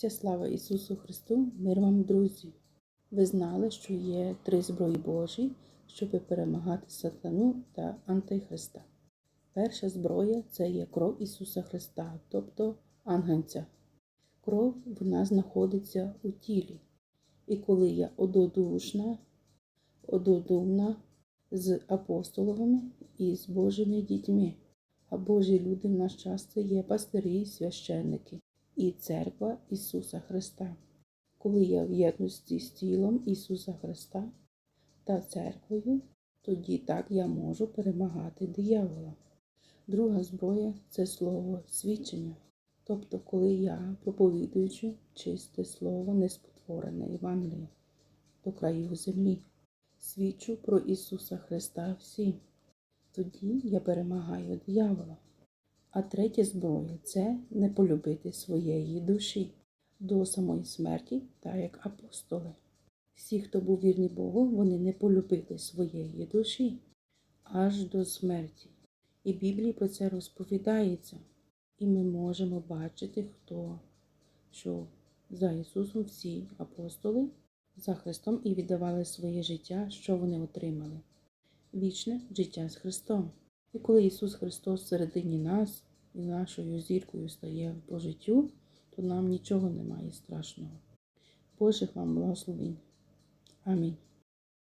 Вся слава Ісусу Христу, мир вам, друзі! Ви знали, що є три зброї Божі, щоб перемагати сатану та Антихриста. Перша зброя це є кров Ісуса Христа, тобто ангельця. Кров вона знаходиться у тілі. І коли я ододушна, ододумна з апостоловими і з Божими дітьми, а Божі люди в наш час це є пастирі, священники і церква Ісуса Христа. Коли я в єдності з тілом Ісуса Христа та церквою, тоді так я можу перемагати диявола. Друга зброя це слово свідчення. Тобто, коли я, проповідуючи чисте слово, неспотворене Євангеліє до краю землі, свідчу про Ісуса Христа всім, тоді я перемагаю диявола. А третя зброя це не полюбити своєї душі до самої смерті, так як апостоли. Всі, хто був вірний Богу, вони не полюбили своєї душі аж до смерті. І Біблії про це розповідається. І ми можемо бачити, хто що за Ісусом всі апостоли за Христом і віддавали своє життя, що вони отримали. Вічне життя з Христом. І коли Ісус Христос всередині нас і нашою зіркою стає по життю, то нам нічого немає страшного. Божих вам благословень. Амінь.